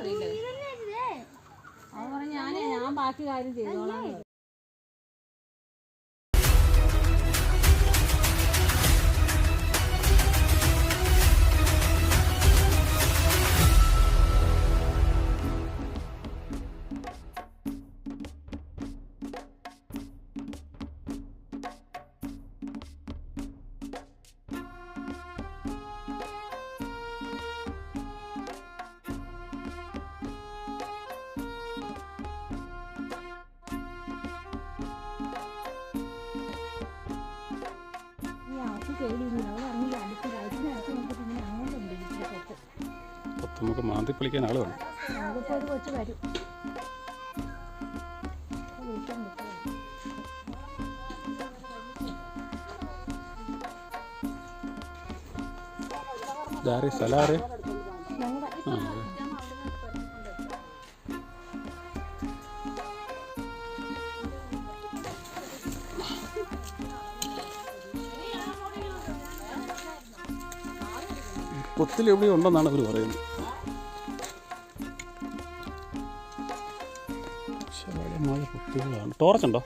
രാത്രിയിൽ അവൻ പറഞ്ഞു ഞാനേ ഞാൻ ബാക്കി കാര്യം ചെയ്തോളാം നമുക്ക് മാന്തി പൊളിക്കാൻ ആൾ വേണം. സലാറ്? ഒരു അതെ. പൊത്തിൽ എവിടെയും ഉണ്ടെന്നാണ് അവർ പറയുന്നത് വിശാലമായ പൊത്തുകളാണ് ടോർച്ചുണ്ടോ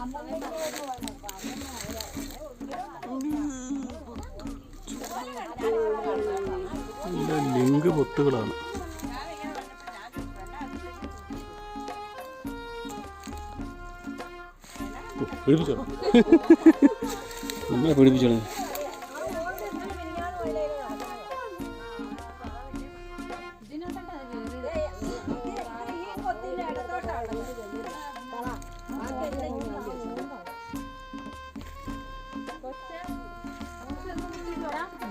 അമ്മയുടെ നല്ല ലിങ്ക് പൊത്തുകളാണ്. പേടിപ്പിച്ചോ നമ്മളെ പേടിപ്പിച്ചോ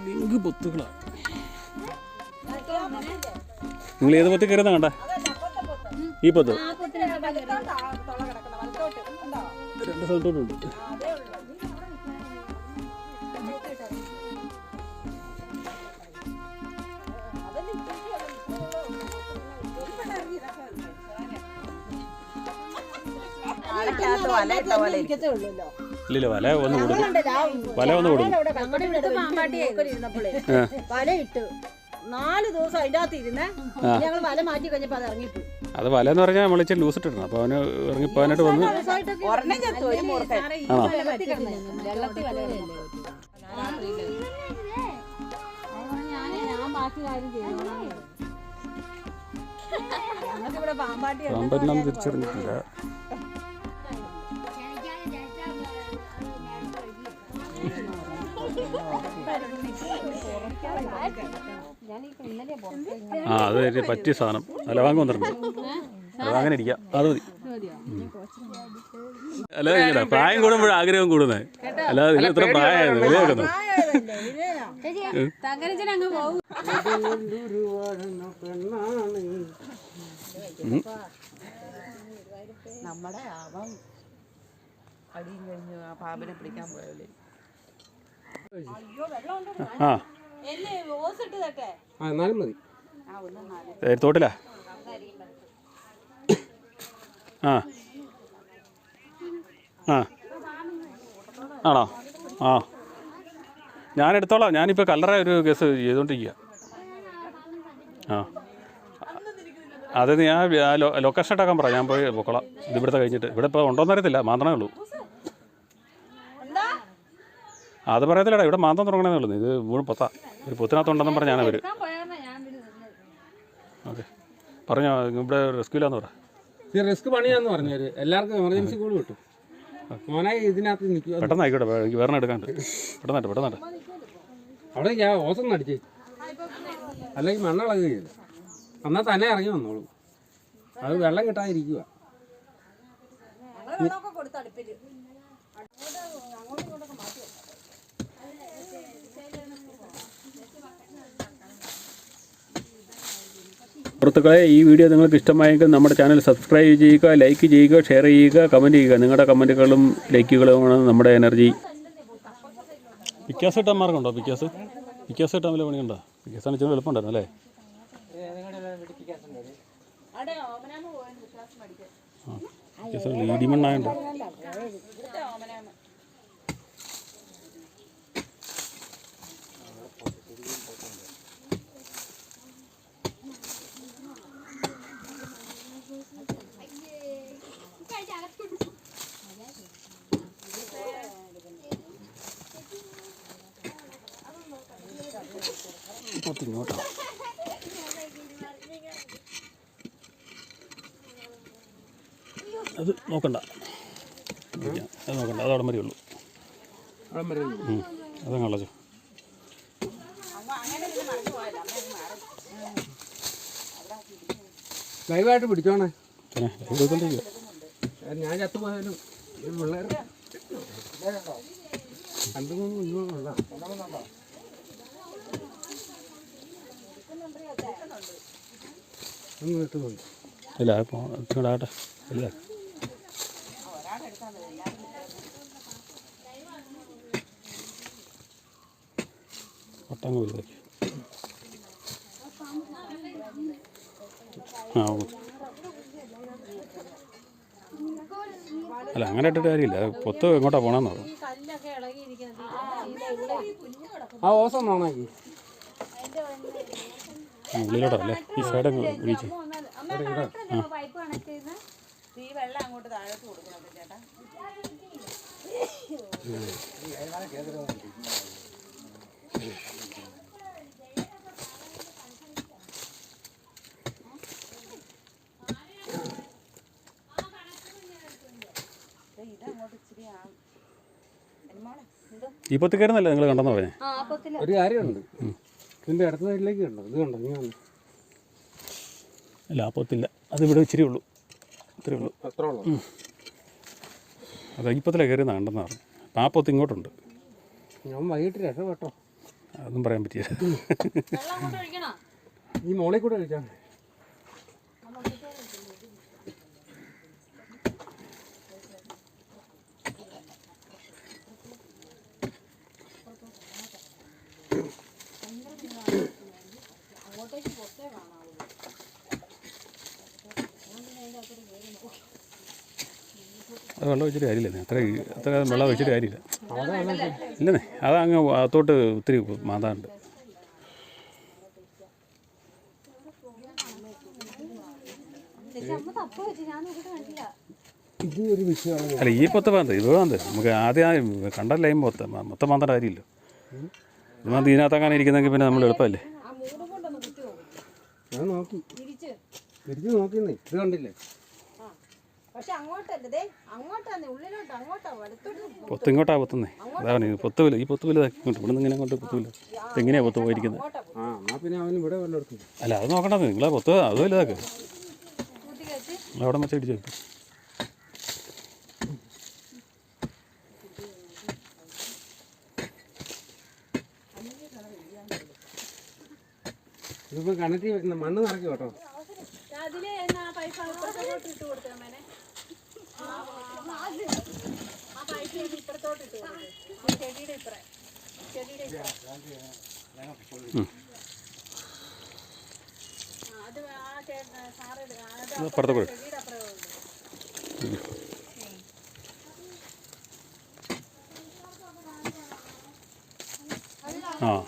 ലിങ്ക് പൊത്തുകളാണ് നിങ്ങൾ ഏത് പൊത്തി കയറുന്ന കണ്ട? ഈ പൊത്ത്. ഇരിക്കും. ഇല്ലില്ല വല ഒന്ന് കൊടുക്കും. വല ഒന്ന് കൊടുക്കും. വല ഇട്ട് നാല് ദിവസം അതിന്റെ അകത്ത് ഇരുന്ന് ഞങ്ങൾ വല മാറ്റി കഴിഞ്ഞപ്പോൾ അത് ഇറങ്ങിപ്പോയി. അത് വല എന്ന് പറഞ്ഞാൽ നമ്മൾ ഇച്ചിരി ലൂസ് ഇട്ടിരുന്നു അപ്പോൾ അവന് ഇറങ്ങിപ്പോകാനായിട്ട് വന്ന് ആണോ? പാമ്പെണ്ണം തിരിച്ചറിഞ്ഞിട്ടില്ല. ഇന്നലെ പുറത്ത് ആ അത് പറ്റിയ സാധനം. അല്ല വാങ്ങി വന്നിട്ടുണ്ട്. അത് അങ്ങനെ ഇരിക്കാം. അത് മതി. അല്ല ഇങ്ങനെ പ്രായം കൂടുമ്പോൾ ആഗ്രഹം കൂടുന്നത്. അല്ലാതെ ഇതിന് ഇത്ര പ്രായം വിലയാക്കുന്നു നമ്മുടെ അവൻ അടിയും കഴിഞ്ഞു ആ പാമ്പിനെ പിടിക്കാൻ പോയല്ലേ ആ. ആ എന്നാലും മതി. തോട്ടിലാ? ആ. ആ. ആണോ? ആ. ഞാൻ എടുത്തോളാം. ഞാനിപ്പോൾ കല്ലറ ഒരു കേസ് ചെയ്തുകൊണ്ടിരിക്കുക ആ. അത് ഞാൻ ലൊക്കേഷൻ ഇട്ടാക്കാൻ പറ. ഞാൻ പോയി പൊക്കോളാം. ഇത് ഇവിടുത്തെ കഴിഞ്ഞിട്ട്. ഇവിടെ ഇപ്പോൾ ഉണ്ടോയെന്നറിയത്തില്ല മാത്രമേ ഉള്ളൂ. അത് പറയത്തില്ലടാ ഇവിടെ മാന്തം തുടങ്ങണേ ഉള്ളൂ. ഇത് മുഴുവൻ പൊത്ത. ഒരു പൊത്തിനകത്തുണ്ടെന്നും പറഞ്ഞാണ് അവർ ഓക്കെ. പറഞ്ഞോ ഇവിടെ റെസ്ക്യൂലാന്ന് പറ. ഇത് റിസ്ക് പണിയാന്ന് പറഞ്ഞു. എല്ലാവർക്കും എമർജൻസി കോൾ കിട്ടും. മോനെ ഇതിനകത്ത് നിൽക്കുക. പെട്ടെന്ന് ആയിക്കോട്ടെ എനിക്ക് വേറെ എടുക്കാണ്ട്. പെട്ടെന്നായിട്ട് പെട്ടെന്നായിട്ട് അവിടെ ഞാൻ ഓസം അടിച്ചേ അല്ലെങ്കിൽ മണ്ണളകുകയില്ല എന്നാൽ തന്നെ ഇറങ്ങി വന്നോളൂ. അത് വെള്ളം കിട്ടാതിരിക്കുക സുഹൃത്തുക്കളെ ഈ വീഡിയോ നിങ്ങൾക്ക് ഇഷ്ടമായെങ്കിൽ നമ്മുടെ ചാനൽ സബ്സ്ക്രൈബ് ചെയ്യുക ലൈക്ക് ചെയ്യുക ഷെയർ ചെയ്യുക കമന്റ് ചെയ്യുക. നിങ്ങളുടെ കമന്റുകളും ലൈക്കുകളുമാണ് നമ്മുടെ എനർജി. പിക്കാസ് ഇട്ടാൻ മാർഗമുണ്ടോ? പിക്കാസ്? പിക്കാസ് ഇട്ടാൻ വല്ല പണിയുണ്ടോ? ആണ് ഇച്ചിരി എളുപ്പമുണ്ടായിരുന്നു അല്ലേ? ലീഡി ഇങ്ങോട്ട്. കേട്ടോ അത് നോക്കണ്ട. അത് നോക്കണ്ട. അത് അവിടെ വരെ ഉള്ളൂ. അതങ്ങ് ലൈവായിട്ട് പിടിച്ചോണേ. ഞാൻ ചത്തുപോയാലും പിള്ളേർ രണ്ടു മൂന്ന് ഒന്ന് വിട്ടുപോയി ഇല്ല ഇപ്പോൾ ഇച്ചിരി ആകട്ടെ ഇല്ല. ഒട്ടങ്ങ് വലുതാക്കി ആ. അല്ല അങ്ങനെ ഇട്ടിട്ട് കാര്യമില്ല. പൊത്ത് എങ്ങോട്ടാ പോകണമെന്ന് പറഞ്ഞു ആ ഓസം നന്നാക്കി. ഉള്ളിലോട്ടോ അല്ലേ? ഈ സൈഡ് ചേട്ടാ. ഇതങ്ങോട്ട് ഇച്ചിരി ആ മോളെ ഇത് ഈ പൊത്ത് കയറുന്നല്ലേ നിങ്ങൾ കണ്ടെന്ന് പറഞ്ഞേ? ആ അപ്പത്തിൽ ഒരു കാര്യമുണ്ട്. ഇതിന്റെ അടുത്ത സൈഡിലേക്ക് കണ്ടോ? ഇത് കണ്ടോ? ഇങ്ങനെ വന്നു. ഇല്ല അതിവിടെ അത് ഇവിടെ ഇച്ചിരി ഉള്ളൂ. ഇത്രയേ ഉള്ളൂ. അത്ര ഉള്ളൂ? അത് ഈ കയറി കയറുന്ന കണ്ടെന്ന് പറഞ്ഞു. അപ്പം ആ പൊത്ത് ഇങ്ങോട്ടുണ്ട്. ഞാൻ വൈകിട്ട് രക്ഷപ്പെട്ടോ. അതൊന്നും പറയാൻ ഒഴിക്കണോ ഈ മോളിൽ കൂടെ കഴിച്ചാൽ അത് വെള്ളം വെച്ചിട്ട് കാര്യമില്ല. അത്ര അത്ര വെള്ളം വെച്ചിട്ട് കാര്യമില്ല. ഇല്ലെന്നേ. അത് അങ്ങ് അത്തോട്ട് ഒത്തിരി മാതാണ്ട് ചേച്ചി അമ്മ തപ്പ വെച്ച്. ഞാൻ നോക്കിട്ട് കണ്ടില്ല. ഒരു വിഷയമാണ്. അല്ല ഈ പൊത്ത മാന്ത. ഇത് മാന്ത. നമുക്ക് ആദ്യം കണ്ടല്ലേ കണ്ട ലൈൻ മൊത്ത മൊത്തം മാന്തേണ്ട കാര്യമില്ല. ഇത് മാന്ത ഇതിനകത്തങ്ങനെ ഇരിക്കുന്നെങ്കിൽ പിന്നെ നമ്മൾ എളുപ്പമല്ലേ ആ മൂട് കൊണ്ടൊന്ന് കുത്തി നോക്കും ഞാൻ നോക്കി. തിരിച്ചു തിരിച്ചു നോക്കിന്നേ. ഇത് കണ്ടില്ലേ? പൊത്തിങ്ങോട്ടാ പക്ഷെ അങ്ങോട്ടല്ല. ദേ അങ്ങോട്ടാന്ന്. ഉള്ളിലോട്ട് അങ്ങോട്ടാ. വലത്തോട്ട് പൊത്ത് ഇങ്ങോട്ടാ പൊത്തുന്നേ? അതാണ് പൊത്തുവില്ല പൊത്ത് ഈ പൊത്തുവില്ല ഇങ്ങോട്ട്. ഇവിടെ നിന്ന് ഇങ്ങനെ അങ്ങോട്ട് പൊത്ത് എങ്ങനെയാ പൊത്തു പോയിരിക്കുന്നത് ആ എന്നാ പിന്നെ അവൻ ഇവിടെ വല്ലയിടത്തും. അല്ല അത് നോക്കണ്ടത് നിങ്ങളെ പൊത്ത് അത് വെച്ച് അവിടെ വെച്ച് ഇടിച്ചു? ഇതിപ്പോ കിണറ്റി വെക്കുന്ന മണ്ണ് നിറക്കി കേട്ടോ അതിൽ ഇപ്പുറത്തോട്ട് ഇട്ട് കൊടുത്തേ ആ പൈസ ഇത് ഇപ്പുറത്തോട്ട് ഇട്ട് കൊടുക്ക്. ഈ ചെടിയുടെ ഇപ്പുറം. ചെടിയുടെ ഇപ്പുറം. ആ, അത് ആ ചേട്ടൻ സാറ്. ആ, ചെടിയുടെ അപ്പുറം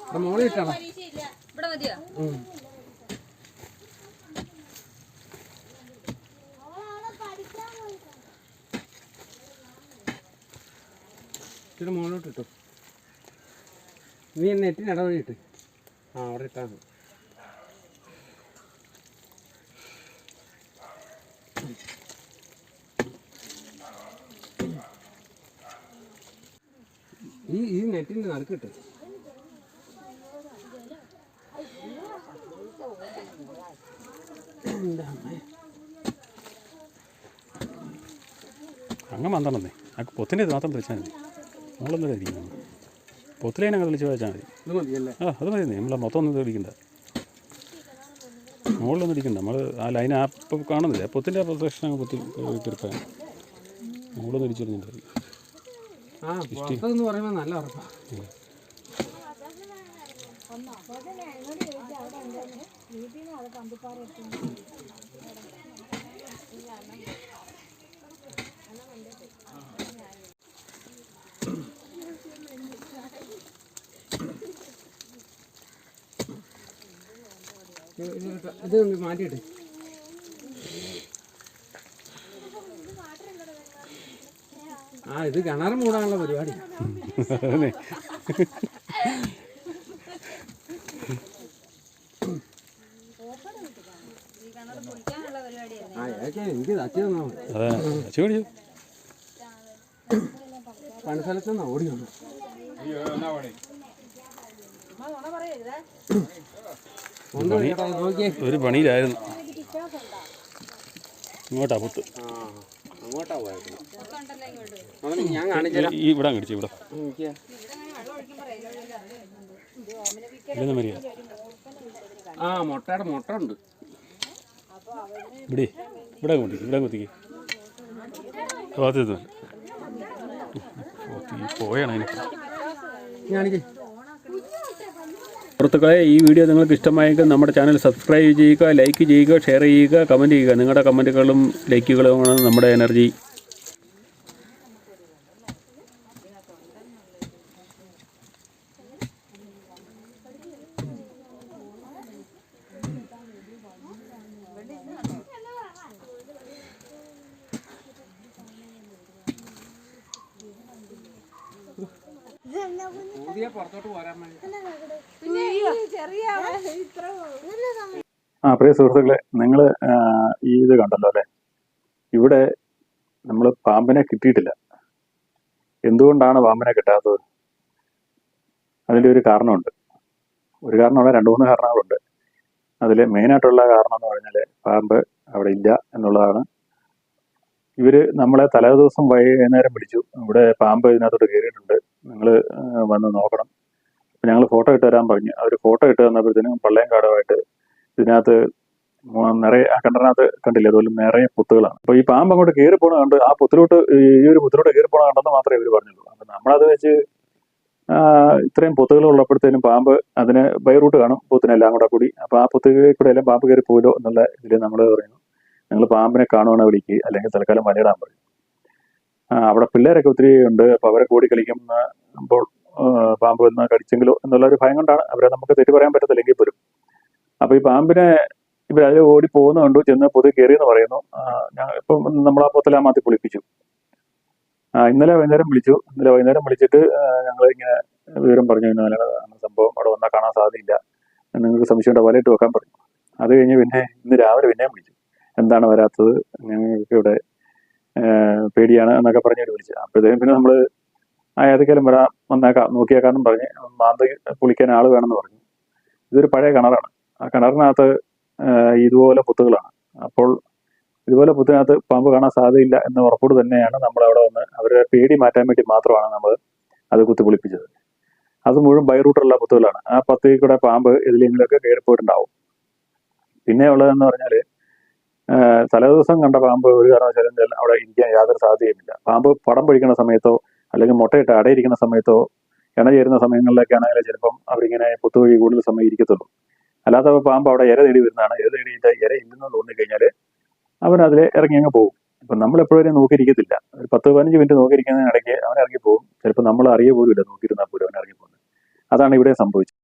ഇവിടെ മോളിൽ ഇട്ടാണോ പരീക്ഷയില്ല ഇവിടെ മതിയോ? ഇച്ചിരി മുകളിലോട്ട് ഇട്ടു. നീ നെറ്റിന് ഇടവഴി ഇട്ട് ആ അവിടെ ഇട്ടാ മതി. ഈ ഈ നെറ്റിന്റെ നടുക്കിട്ട് അങ്ങ് മന്ത്രണ്ടേ ആ പൊത്തിന്റെ ഇത് മാത്രം തെളിച്ചാൽ മതി. നമ്മളൊന്നും തെളിക്കണം പൊത്തിലേനെ അങ്ങ് തെളിച്ച് വെച്ചാൽ മതി. ആ അത് മതി. നമ്മൾ മൊത്തം ഒന്നും തെളിക്കണ്ട മുകളിലൊന്നും ഇരിക്കണ്ട. നമ്മൾ ആ ലൈൻ ആ ഇപ്പം കാണുന്നില്ല? പൊത്തിന്റെ പ്രൊട്ടക്ഷൻ അങ്ങ് പൊത്തി തീർക്കാൻ മുകളിലൊന്നും ഇടിച്ചിരുന്നില്ല ആ എന്ന് പറയുമ്പോൾ നല്ല ഉറപ്പാണ് ഇത് ഇത് ഇത് ഒന്ന് മാറ്റിയിട്ട് ആ ഇത് കിണർ മൂടാനുള്ള പരിപാടി അതന്നെ ആ ഏക്കെ എനിക്ക് അതെ. അച്ഛൻ പണിസ്ഥലത്ത് നിന്ന് ഓടി വന്നു. ഒരു പണിയിലായിരുന്നു. ഇങ്ങോട്ടാ പുത്ത് ഇവിടെ കടിച്ചു ഇവിടെ. ആ മുട്ടയുടെ മുട്ട ഉണ്ട്. ഇവിടെ. ഇവിടെ കുത്തിക്ക് ഇവിടെ കുത്തിക്ക്. ഭാഗത്ത് പോയാണ് അതിന് കാണിക്കേ സുഹൃത്തുക്കളെ ഈ വീഡിയോ നിങ്ങൾക്ക് ഇഷ്ടമായെങ്കിൽ നമ്മുടെ ചാനൽ സബ്സ്ക്രൈബ് ചെയ്യുക ലൈക്ക് ചെയ്യുക ഷെയർ ചെയ്യുക കമന്റ് ചെയ്യുക. നിങ്ങളുടെ കമന്റുകളും ലൈക്കുകളുമാണ് നമ്മുടെ എനർജി. ആ പ്രിയ സുഹൃത്തുക്കളെ നിങ്ങൾ ഈ ഇത് കണ്ടല്ലോ അല്ലേ? ഇവിടെ നമ്മൾ പാമ്പിനെ കിട്ടിയിട്ടില്ല. എന്തുകൊണ്ടാണ് പാമ്പിനെ കിട്ടാത്തത്? അതിന്റെ ഒരു കാരണമുണ്ട്. ഒരു കാരണമല്ല രണ്ട് മൂന്ന് കാരണങ്ങളുണ്ട്. അതിൽ മെയിനായിട്ടുള്ള കാരണം എന്ന് പറഞ്ഞാൽ പാമ്പ് അവിടെ ഇല്ല എന്നുള്ളതാണ്. ഇവർ നമ്മളെ തലേ ദിവസം വൈകുന്നേരം പിടിച്ചു. ഇവിടെ പാമ്പ് ഇതിനകത്തോട്ട് കയറിയിട്ടുണ്ട്. നിങ്ങൾ വന്ന് നോക്കണം. അപ്പം ഞങ്ങൾ ഫോട്ടോ ഇട്ട് തരാൻ പറഞ്ഞു. അവർ ഫോട്ടോ ഇട്ട് തന്നപ്പോഴത്തേനും പള്ളയും കാടുമായിട്ട് ഇതിനകത്ത് നിറയെ ആ കണ്ടനകത്ത് കണ്ടില്ലേ? അതുപോലെ നിറയെ പുത്തുകളാണ്. അപ്പോൾ ഈ പാമ്പ് അങ്ങോട്ട് കയറി പോണ കണ്ട് ആ പുത്തിലോട്ട് ഈ ഒരു പുത്തിലോട്ട് കയറി പോണ കണ്ടെന്ന് മാത്രമേ ഇവർ പറഞ്ഞുള്ളൂ. അപ്പം നമ്മളത് വെച്ച് ഇത്രയും പുത്തുകൾ ഉള്ളപ്പോഴത്തേനും പാമ്പ് അതിന് ബൈ റൂട്ട് കാണും. പുത്തിനെല്ലാം കൂടെ കൂടി. അപ്പോൾ ആ പുത്തുകളിൽ കൂടെ എല്ലാം പാമ്പ് കയറി പോയില്ലോ എന്നുള്ള ഇതിൽ നമ്മൾ പറയുന്നു നിങ്ങൾ പാമ്പിനെ കാണുവാണെ വിളിക്കുക. അല്ലെങ്കിൽ തൽക്കാലം വലയിടാൻ പറയും. അവിടെ പിള്ളേരൊക്കെ ഒത്തിരി ഉണ്ട്. അപ്പോൾ അവരെ കൂടി കളിക്കുമ്പോൾ അപ്പോൾ പാമ്പ് വന്ന് കടിച്ചെങ്കിലോ എന്നുള്ള ഒരു ഭയം കൊണ്ടാണ്. അവരെ നമുക്ക് തെറ്റ് പറയാൻ പറ്റത്തില്ലെങ്കിൽ പോലും. അപ്പോൾ ഈ പാമ്പിനെ ഇവർ അതിൽ ഓടി പോകുന്ന കണ്ടു ചെന്ന് പൊതു കയറിയെന്ന് പറയുന്നു. ഇപ്പം നമ്മൾ ആ പൊത്തലാ മാത്തി പൊളിപ്പിച്ചു. ഇന്നലെ വൈകുന്നേരം വിളിച്ചു. ഇന്നലെ വൈകുന്നേരം വിളിച്ചിട്ട് ഞങ്ങൾ ഇങ്ങനെ വിവരം പറഞ്ഞു ഇന്നലെ അങ്ങനെ സംഭവം അവിടെ വന്നാൽ കാണാൻ സാധ്യതയില്ല. നിങ്ങൾക്ക് സംശയമുണ്ട് വലയിട്ട് വെക്കാൻ പറഞ്ഞു. അത് കഴിഞ്ഞ് പിന്നെ ഇന്ന് രാവിലെ പിന്നെയും വിളിച്ചു. എന്താണ് വരാത്തത്? ഞങ്ങൾക്ക് ഇവിടെ പേടിയാണ് എന്നൊക്കെ പറഞ്ഞ് വിളിച്ചത് വിളിച്ചു. അപ്പോഴത്തേക്കും പിന്നെ നമ്മൾ ആ ഏതൊക്കെയാലും വരാ വന്നേക്കാം നോക്കിയേക്കാന്നും പറഞ്ഞ് മാന്ത കുളിക്കാൻ ആൾ വേണമെന്ന് പറഞ്ഞു. ഇതൊരു പഴയ കിണറാണ്. ആ കിണറിനകത്ത് ഇതുപോലെ പുത്തുകളാണ്. അപ്പോൾ ഇതുപോലെ പുത്തിനകത്ത് പാമ്പ് കാണാൻ സാധ്യതയില്ല എന്ന ഉറപ്പോട് തന്നെയാണ് നമ്മൾ അവിടെ വന്ന് അവരുടെ പേടി മാറ്റാൻ വേണ്ടി മാത്രമാണ് നമ്മൾ അത് കുത്തി പൊളിപ്പിച്ചത് അത് മുഴുവൻ ബൈറൂട്ടുള്ള പുത്തുകളാണ്. ആ പത്തിൽ കൂടെ പാമ്പ് ഇതിലെങ്കിലൊക്കെ കയറിപ്പോയിട്ടുണ്ടാവും പിന്നെ ഉള്ളതെന്ന് പറഞ്ഞാൽ തലേദിവസം കണ്ട പാമ്പ് ഒരു കാരണവശാലും അവിടെ ഇരിക്കാൻ യാതൊരു സാധ്യതയുമില്ല. പാമ്പ് പടം പൊഴിക്കുന്ന സമയത്തോ അല്ലെങ്കിൽ മുട്ടയിട്ട് അടയിരിക്കുന്ന സമയത്തോ ഇണ ചേരുന്ന സമയങ്ങളിലൊക്കെ ആണെങ്കിൽ ചിലപ്പം അവരിങ്ങനെ പുത്തുവഴി കൂടുതൽ സമയം ഇരിക്കത്തുള്ളൂ. അല്ലാത്ത പാമ്പ് അവിടെ ഇര തേടി വരുന്നതാണ്. ഇര തേടിയിട്ട് ഇര ഇല്ലെന്ന് തോന്നിക്കഴിഞ്ഞാൽ അവൻ അതിൽ ഇറങ്ങി അങ്ങ് പോകും. ഇപ്പം നമ്മൾ എപ്പോഴും നോക്കിയിരിക്കത്തില്ല. ഒരു പത്ത് പതിനഞ്ച് മിനിറ്റ് നോക്കിയിരിക്കുന്നതിനിടയ്ക്ക് അവൻ ഇറങ്ങി പോകും. ചിലപ്പോൾ നമ്മൾ അറിയ പോലും ഇല്ല നോക്കിയിരുന്നാൽ പോലും അവൻ ഇറങ്ങി പോകുന്നത്. അതാണ് ഇവിടെ സംഭവിച്ചത്.